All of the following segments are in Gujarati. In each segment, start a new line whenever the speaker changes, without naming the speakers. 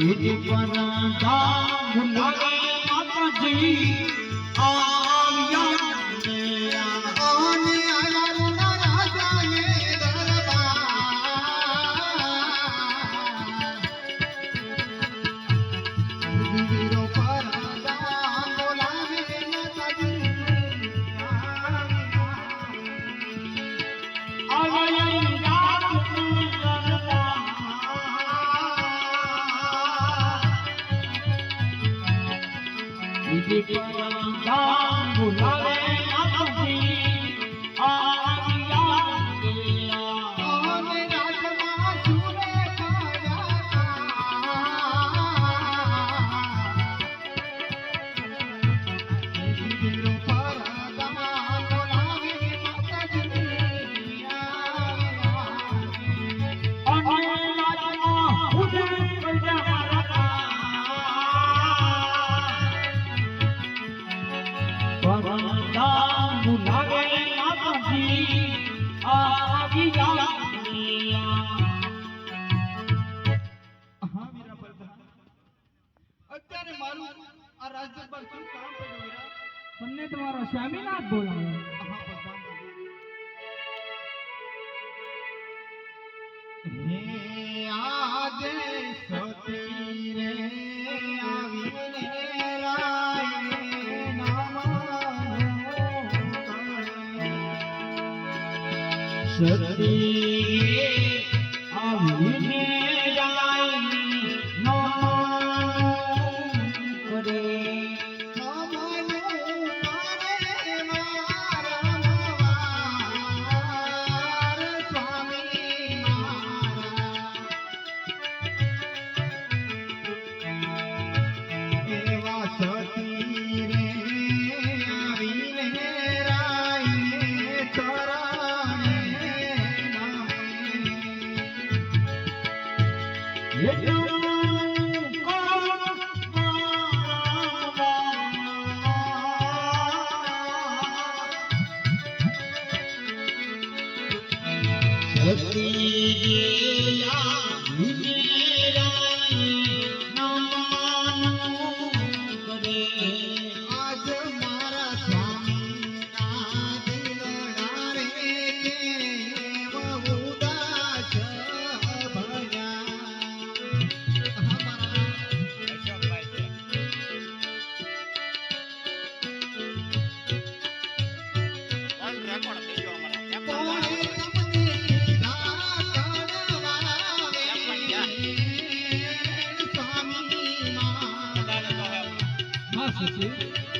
નિધિ પર ગામ મુનિ માતાજી આ Thank you.
તમારું
તમને તમારો સ્વામીનાથ બોલાવ્યો
હે આજે સતી રે
આવી કરે massa, assim.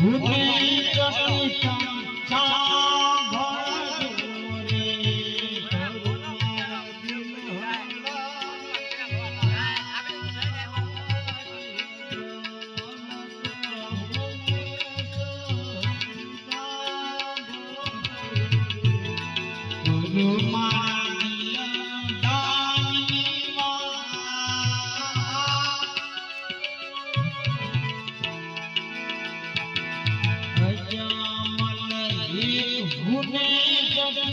ભૂમિ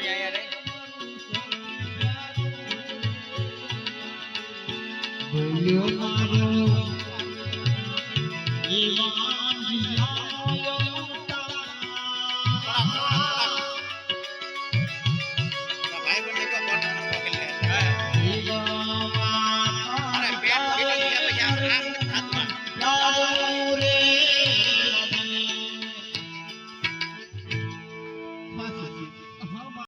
yeah, yeah.